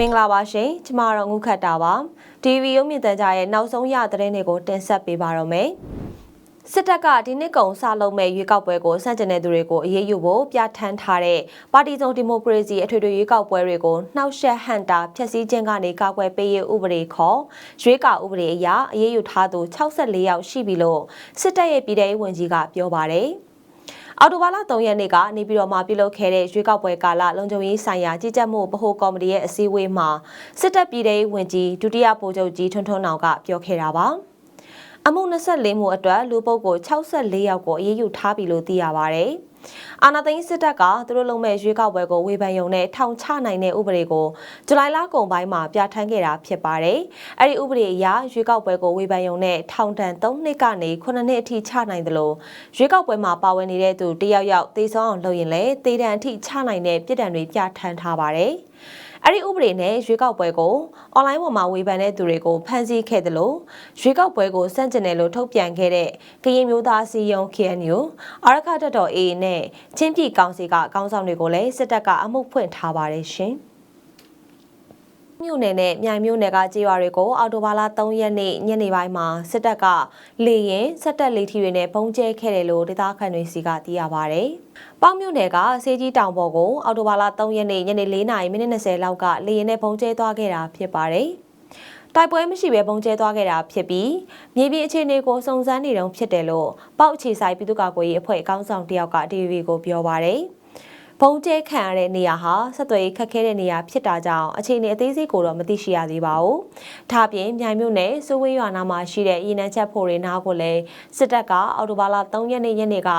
မင်္ဂလာပါရှင်ကျမတော့ငုခတ်တာပါ TV ရုပ်မြင်သံကြားရဲ့နောက်ဆုံးရသတင်းတွေကိုတင်ဆက်ပေးပါတော့မယ်စစ်တပ်ကဒီနှစ်ကုံစလုံးမဲ့ရွေးကောက်ပွဲကိုစန့်ကျင်တဲ့သူတွေကိုအရေးယူဖို့ပြဋ္ဌာန်းထားတဲ့ပါတီစုံဒီမိုကရေစီအထွေထွေရွေးကောက်ပွဲတွေကိုနှောက်ယှက်ဟန်တာဖျက်ဆီးခြင်းကနေကာကွယ်ပေးရေးဥပဒေခေါ်ရွေးကောက်ဥပဒေအရအရေးယူထားသူ64ယောက်ရှိပြီလို့စစ်တပ်ရဲ့ပြည်ထောင်ရေးဝန်ကြီးကပြောပါတယ်။ အော်တိုဘာလ3ရက်နေ့ကနေပြည်တော်မှာပြုလုပ်ခဲ့တဲ့ရွေးကောက်ပွဲကာလလုံခြုံရေးဆိုင်ရာကြီးကြပ်မှုဗဟိုကော်မတီရဲ့အစည်းအဝေးမှာစစ်တပ်ပြည်ထောင်ရေးဝန်ကြီးဒုတိယဗိုလ်ချုပ်ကြီးထွန်းထွန်းနောင်ကပြောခဲ့တာပါ။အမှု24မှုအတွက်လူပုဂ္ဂိုလ်64ယောက်ကိုအရေးယူထားပြီလို့သိရပါဗျ။ အာနာသိန်းစစ်တပ်ကသူတို့လုံးမဲ့ရွေးကောက်ပွဲကိုဝေဖန်ယုံနဲ့ထောင်ချနိုင်တဲ့ဥပဒေကိုဇူလိုင်လကုန်ပိုင်းမှာပြဋ္ဌာန်းခဲ့တာဖြစ်ပါတယ်။အဲ့ဒီဥပဒေအရရွေးကောက်ပွဲကိုဝေဖန်ယုံနဲ့ထောင်ဒဏ်3နှစ်ကနေ9နှစ်အထိချနိုင်တယ်လို့ရွေးကောက်ပွဲမှာပါဝင်နေတဲ့သူတယောက်ယောက်သေဆုံးအောင်လုပ်ရင်လည်းသေဒဏ်အထိချနိုင်တဲ့ပြည်ဒဏ်တွေပြဋ္ဌာန်းထားပါတယ်။ အဲ့ဒီဥပဒေနဲ့ရွေးကောက်ပွဲကိုအွန်လိုင်းပေါ်မှာဝေဖန်တဲ့သူတွေကိုဖမ်းဆီးခဲ့တယ်လို့ရွေးကောက်ပွဲကိုစန့်ကျင်တယ်လို့ထုတ်ပြန်ခဲ့တဲ့ကရင်မျိုးသားစီယုံ KNU အာရခတက်တော် A နဲ့ချင်းပြည်ကောင်စီကကောင်းဆောင်တွေကိုလည်းစစ်တပ်ကအမှုဖွင့်ထားပါတယ်ရှင်။ မြို့နယ်နဲ့မြိုင်မြို့နယ်ကကြေးရွာတွေကိုအော်တိုဘာလ3ရက်နေ့ညနေပိုင်းမှာစစ်တပ်ကလေရင်စက်တက်လေးထီတွေနဲ့ပုံကျဲခဲ့တယ်လို့ဒေသခံတွေစီကသိရပါဗျ။ပေါင်းမြို့နယ်ကစေကြီးတောင်ပေါ်ကိုအော်တိုဘာလ3ရက်နေ့ညနေ4:30မိနစ်20လောက်ကလေရင်နဲ့ပုံကျဲသွားခဲ့တာဖြစ်ပါတယ်။တိုက်ပွဲမရှိဘဲပုံကျဲသွားခဲ့တာဖြစ်ပြီးမြေပြင်အခြေအနေကိုစုံစမ်းနေတုန်းဖြစ်တယ်လို့ပေါက်အခြေဆိုင်ပြည်သူ့ကာကွယ်ရေးအဖွဲ့အကောင်းဆောင်တယောက်က TV ကိုပြောပါရယ်။ ဘုံကျဲခံရတဲ့နေရာဟာဆက်သွယ်ရေးခက်ခဲတဲ့နေရာဖြစ်တာကြောင့်အခြေအနေအသေးစိတ်ကိုတော့မသိရှိရသေးပါဘူး။ဒါပြင်မြိုင်မြို့နယ်စိုးဝေးရွာနာမှာရှိတဲ့ရင်းနှံချက်ဖို့တွေနားကိုလည်းစစ်တပ်ကအော်တိုဘာလ3ရက်နေ့ညနေက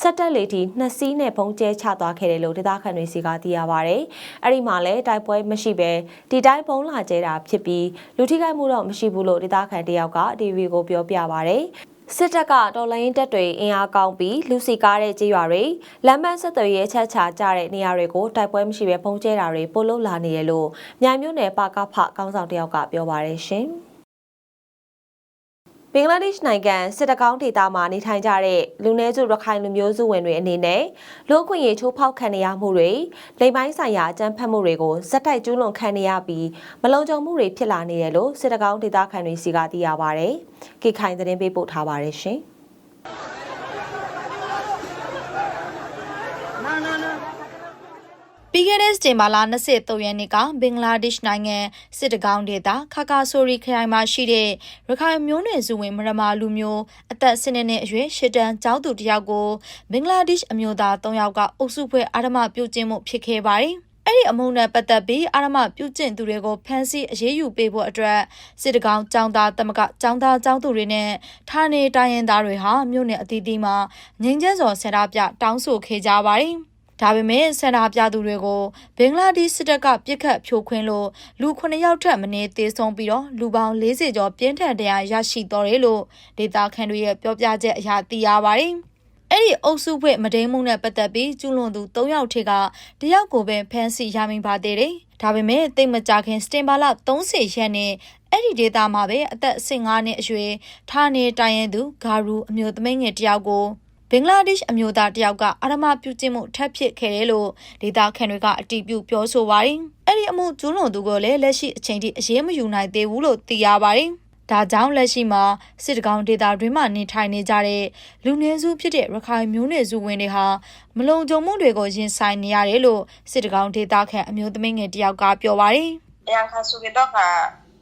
စက်တက်လေတီနှစ်စီးနဲ့ဘုံကျဲချသွားခဲ့တယ်လို့ဒေသခံတွေစီကသိရပါဗျ။အဲ့ဒီမှာလည်းတိုက်ပွဲမရှိဘဲဒီတိုင်းဘုံလာကျဲတာဖြစ်ပြီးလူထိခိုက်မှုတော့မရှိဘူးလို့ဒေသခံတယောက်က TV ကိုပြောပြပါဗျ။ စစ်တပ်ကတော်လိုင်းတပ်တွေအင်အားကောင်းပြီးလူစီကားတဲ့ကြေးရွာတွေလမ်းမဆက်သွယ်ရေးချက်ချကြတဲ့နေရာတွေကိုတိုက်ပွဲမရှိဘဲပုံကျဲတာတွေပို့လို့လာနေတယ်လို့မြိုင်မြို့နယ်ပါကဖကောင်းဆောင်တယောက်ကပြောပါတယ်ရှင်။ ဘင်္ဂလားဒေ့ရှ်နိုင်ငံစစ်တကောင်းဒေသမှာနေထိုင်ကြတဲ့လူနည်းစုရခိုင်လူမျိုးစုဝင်တွေအနေနဲ့လူ့အခွင့်အရေးချိုးဖောက်ခံရမှုတွေလိမ်ပိုင်းဆိုင်ရာအကြမ်းဖက်မှုတွေကိုဇက်တိုက်ကျူးလွန်ခံရပြီးမလုံခြုံမှုတွေဖြစ်လာနေတယ်လို့စစ်တကောင်းဒေသခံတွေစီကသိရပါဗျ။ကိခိုင်သတင်းပေးပို့ထားပါတယ်ရှင်။ ပြီးခဲ့တဲ့စတင်မာလာ23ရက်နေ့ကဘင်္ဂလားဒေ့ရှ်နိုင်ငံစစ်တကောင်းဒေသခါကာဆိုရီခရိုင်မှာရှိတဲ့ရခိုင်မျိုးနွယ်စုဝင်မရမာလူမျိုးအသက်၁၂နှစ်အရွယ်ရှစ်တန်းကျောင်းသူတစ်ယောက်ကိုဘင်္ဂလားဒေ့ရှ်အမျိုးသား၃ယောက်ကအုပ်စုဖွဲ့အာရမပြုတ်ကျင်းမှုဖြစ်ခဲ့ပါတယ်။အဲ့ဒီအမုန်းနဲ့ပတ်သက်ပြီးအာရမပြုကျင့်သူတွေကိုဖမ်းဆီးအရေးယူပေးဖို့အတွက်စစ်တကောင်းចောင်းသားတမကចောင်းသားចောင်းသူတွေနဲ့ဌာနေတိုင်းရင်းသားတွေဟာမြို့နယ်အသီးသီးမှာငင်းကျန်းစော်ဆန္ဒပြတောင်းဆိုခဲ့ကြပါတယ်။ ဒါပေမဲ့ဆန္ဒပြသူတွေကိုဘင်္ဂလားဒေ့ရှ်စစ်တပ်ကပြစ်ခတ်ဖြိုခွင်းလို့လူ9ယောက်ထက်မနည်းသေဆုံးပြီးတော့လူပေါင်း40ကျော်ပြင်းထန်တရားရရှိတော်တယ်လို့ဒေတာခန်တွေရဲ့ပြောပြချက်အရသိရပါတယ်။အဲ့ဒီအုပ်စုဖွဲ့မဒိန်မှုနဲ့ပတ်သက်ပြီးကျူးလွန်သူ၃ယောက်ထက်ကတယောက်ကိုပဲဖမ်းဆီးရမိပါသေးတယ်။ဒါပေမဲ့တိတ်မကြခင်စတင်ဘာလ30ရက်နေ့အဲ့ဒီဒေတာမှာပဲအသက်15နှစ်အရွယ်ဌာနေတိုင်ရင်သူဂါရူအမျိုးသမီးငယ်တယောက်ကို ဘင်္ဂလားဒေ့ရှ်အမျိုးသားတယောက်ကအာရမပြုကျင့်မှုထပ်ဖြစ်ခဲ့တယ်လို့ဒေသခံတွေကအတည်ပြုပြောဆိုပါတယ်။အဲ့ဒီအမှုကျူးလွန်သူကလည်းလက်ရှိအချိန်ထိအရေးမယူနိုင်သေးဘူးလို့သိရပါတယ်။ဒါကြောင့်လက်ရှိမှာစစ်တကောင်းဒေတာတွင်မှနေထိုင်နေကြတဲ့လူနည်းစုဖြစ်တဲ့ရခိုင်မျိုးနွယ်စုဝင်တွေဟာမလုံခြုံမှုတွေကိုရင်ဆိုင်နေရတယ်လို့စစ်တကောင်းဒေတာခန့်အမျိုးသမီးငယ်တယောက်ကပြောပါတယ်။ရန်ခါဆိုကတော့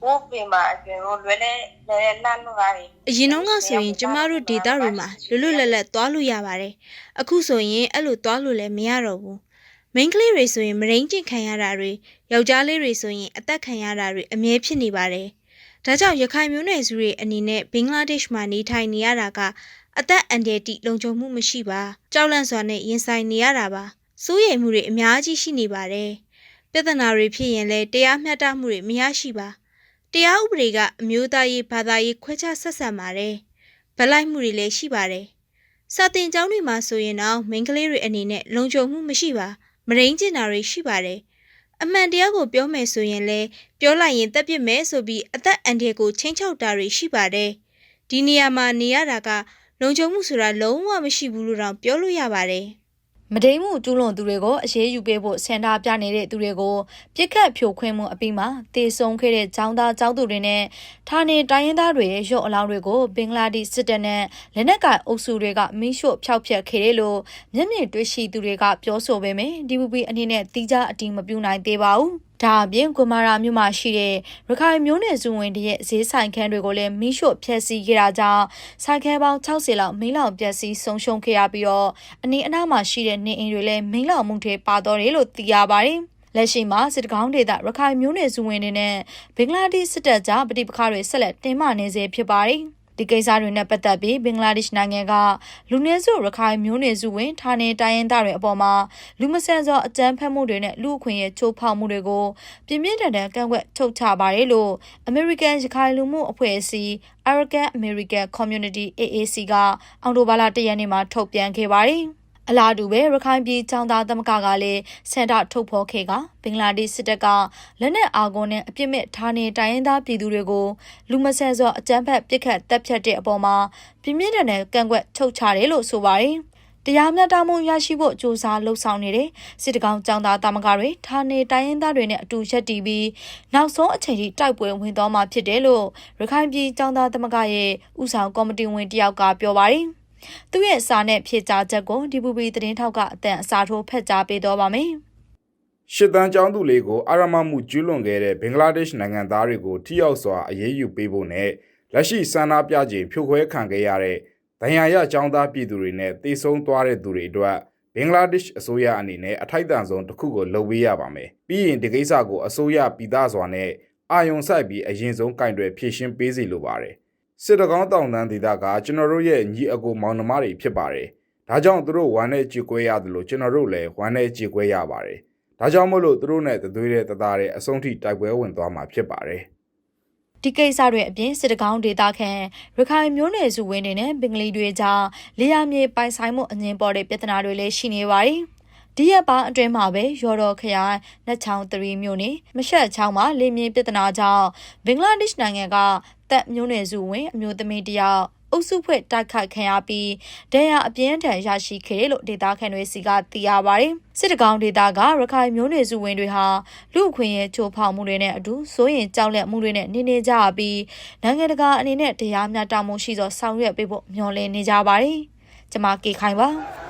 ကဘိုးပေမှာအကျဉ်းကိုလွယ်လဲလဲလန့်လို့ရတယ်အရင်တော့ကဆိုရင်ကျမတို့ဒေတာတွေမှာလွတ်လွတ်လပ်လပ်သွားလို့ရပါတယ်။အခုဆိုရင်အဲ့လိုသွားလို့လည်းမရတော့ဘူး။ main ကလေးတွေဆိုရင်မရင်းကျင်ခံရတာတွေယောက်ျားလေးတွေဆိုရင်အသက်ခံရတာတွေအမြဲဖြစ်နေပါတယ်။ဒါကြောင့်ရခိုင်မျိုးနွယ်စုတွေအနေနဲ့ဘင်္ဂလားဒေ့ရှ်မှာနေထိုင်နေရတာကအသက်အန္တရာယ်တိလုံခြုံမှုမရှိပါ။ကြောက်လန့်စွာနဲ့ရင်ဆိုင်နေရတာပါ။စိုးရိမ်မှုတွေအများကြီးရှိနေပါတယ်။ပြဿနာတွေဖြစ်ရင်လည်းတရားမျှတမှုတွေမရရှိပါ။ တရားဥပဒေကအမျိုးသားရေးဘာသာရေးခွဲခြားဆက်ဆံပါတယ်။ဗလိုက်မှုတွေလည်းရှိပါတယ်။စာတင်ကျောင်းတွေမှာဆိုရင်တော့မိန်းကလေးတွေအနေနဲ့လုံခြုံမှုမရှိပါ။မရင်းကျင်တာတွေရှိပါတယ်။အမှန်တရားကိုပြောမယ်ဆိုရင်လည်းပြောလိုက်ရင်တက်ပြစ်မယ်ဆိုပြီးအသက်အန္တရာယ်ကိုချင်းချောက်တာတွေရှိပါတယ်။ဒီနေရာမှာနေရတာကလုံခြုံမှုဆိုတာလုံးဝမရှိဘူးလို့တော့ပြောလို့ရပါတယ်။ မဒိမှုကျူးလွန်သူတွေကိုအရေးယူပေးဖို့ဆန္ဒပြနေတဲ့သူတွေကိုပြစ်ခတ်ဖြိုခွင်းမှုအပြီးမှာတေဆုံခဲ့တဲ့ចောင်းသားចောင်းသူတွေနဲ့ဌာနေတိုင်းရင်းသားတွေရဲ့ရုပ်အလောင်းတွေကိုဘင်္ဂလားဒေ့ရှ်စစ်တပ်နဲ့လက်နက်ကိုင်အုပ်စုတွေကမိရှို့ဖျောက်ဖျက်ခဲ့တယ်လို့မျက်မြင်တွေ့ရှိသူတွေကပြောဆိုပေမယ့် DVB အနေနဲ့တိကျအတည်မပြုနိုင်သေးပါဘူး။ ဒါအပြင်ကွန်မာရာမြို့မှာရှိတဲ့ရခိုင်မျိုးနယ်စုဝင်တွေရဲ့ဈေးဆိုင်ခန်းတွေကိုလည်းမိရှို့ဖျက်ဆီးခဲ့တာကြောင့်ဆိုင်ခန်းပေါင်း60လောက်မီးလောင်ပျက်စီးဆုံးရှုံးခဲ့ရပြီးတော့အနီးအနားမှာရှိတဲ့နေအိမ်တွေလည်းမီးလောင်မှုတွေပါတော့တယ်လို့သိရပါတယ်။လက်ရှိမှာစစ်တကောင်းဒေသရခိုင်မျိုးနယ်စုဝင်တွေနဲ့ဘင်္ဂလားဒေ့ရှ်စစ်တပ်ကြားပဋိပက္ခတွေဆက်လက်တင်းမာနေစေဖြစ်ပါတယ်။ ဒီကိစ္စတွေနဲ့ပတ်သက်ပြီးဘင်္ဂလားဒေ့ရှ်နိုင်ငံကလူနည်းစုရခိုင်မျိုးနွယ်စုဝင်ဌာနေတိုင်းရင်းသားတွေအပေါ်မှာလူမဆန်စွာအကြမ်းဖက်မှုတွေနဲ့လူအခွင့်အရေးချိုးဖောက်မှုတွေကိုပြင်းပြင်းထန်ထန်ကန့်ကွက်ထုတ်ချပါတယ်လို့ American ရခိုင်လူမှုအဖွဲ့အစည်း Arakan American Community AAC ကအော်တိုဘာလ၁ရက်နေ့မှာထုတ်ပြန်ခဲ့ပါတယ်။ အလားတူပဲရခိုင်ပြည်ချောင်းသားသမဂ္ဂကလည်းစင်တာထုတ်ဖော်ခဲ့ကဘင်္ဂလားဒေ့ရှ်စစ်တပ်ကလက်နက်အာကုန်းနဲ့အပြစ်မဲ့ဌာနေတိုင်းရင်းသားပြည်သူတွေကိုလူမဆန်စွာအကြမ်းဖက်ပစ်ခတ်တပ်ဖြတ်တဲ့အပေါ်မှာပြင်းပြင်းထန်ထန်ကန့်ကွက်ထုတ်ချတယ်လို့ဆိုပါတယ်။တရားမျှတမှုရရှိဖို့စ조사လှုပ်ဆောင်နေတဲ့စစ်တကောင်ចောင်းသားတာမကတွေဌာနေတိုင်းရင်းသားတွေနဲ့အတူရက်တီပြီးနောက်ဆုံးအချိန်ထိတိုက်ပွဲဝင်သွားမှာဖြစ်တယ်လို့ရခိုင်ပြည်ចောင်းသားသမကရဲ့ဥဆောင်ကော်မတီဝင်တယောက်ကပြောပါတယ်။ သူ့ရဲ့စာနဲ့ဖြည့်ကြားချက်ကိုဒီပူပီသတင်းထောက်ကအတန်အစာထိုးဖက်ကြားပေးတော့ပါမယ်။ရှစ်တန်းကျောင်းသူလေးကိုအာရမမှုကျူးလွန်ခဲ့တဲ့ဘင်္ဂလားဒေ့ရှ်နိုင်ငံသားတွေကိုထိရောက်စွာအရေးယူပေးဖို့နဲ့လက်ရှိဆန္ဒပြခြင်းဖြိုခွဲခံခဲ့ရတဲ့ဒဏ်ရာရကျောင်းသားပြည်သူတွေနဲ့တေဆုံးသွားတဲ့သူတွေအတွက်ဘင်္ဂလားဒေ့ရှ်အစိုးရအနေနဲ့အထိုက်တန်ဆုံးတစ်ခုကိုလုပ်ပေးရပါမယ်။ပြီးရင်ဒီကိစ္စကိုအစိုးရပြည်သားစွာနဲ့အာယုံဆိုင်ပြီးအရင်ဆုံးကင်တွယ်ဖြည့်ရှင်းပေးစီလိုပါတယ်။ စစ်တကောင်းတောင်တန်းဒေသကကျွန်တော်တို့ရဲ့ညီအကိုမောင်နှမတွေဖြစ်ပါတယ်။ဒါကြောင့်သူတို့ဝမ်းနဲ့ကြေကွဲရတယ်လို့ကျွန်တော်တို့လည်းဝမ်းနဲ့ကြေကွဲရပါတယ်။ဒါကြောင့်မို့လို့သူတို့နဲ့တသွေးတဲ့တသားတဲ့အဆုံးထိတိုက်ပွဲဝင်သွားမှာဖြစ်ပါတယ်။ဒီကိစ္စတွေအပြင်စစ်တကောင်းဒေတာခန်ရခိုင်မျိုးနယ်စုဝင်တွေနဲ့ဘင်္ဂလီတွေကြားလေယာမြေပိုင်ဆိုင်မှုအငင်းပေါ်တဲ့ပြဿနာတွေလည်းရှိနေပါတယ်။ ဒီရက်ပိုင်းအတွင်းမှာပဲရော်တော်ခရိုင်နှက်ချောင်း3မြို့နယ်မရှက်ချောင်းမှာလေမြေပြဿနာကြောင့်ဘင်္ဂလားဒေ့ရှ်နိုင်ငံကတပ်မျိုးနယ်စုဝင်အမျိုးသမီးတယောက်အုပ်စုဖွဲ့တိုက်ခိုက်ခံရပြီးဒဏ်ရာအပြင်းထန်ရရှိခဲ့တယ်လို့ဒေတာခန်တွေစီကသိရပါတယ်။စစ်တကောင်းဒေတာကရခိုင်မျိုးနွယ်စုဝင်တွေဟာလူအခွင့်အရေးချိုးဖောက်မှုတွေနဲ့အတူစိုးရင်ကြောက်လန့်မှုတွေနဲ့နေနေကြပြီးနိုင်ငံတကာအနေနဲ့တရားမျှတမှုရှိသောဆောင်ရွက်ပေးဖို့မျှော်လင့်နေကြပါတယ်။ကျွန်မကေခိုင်ပါ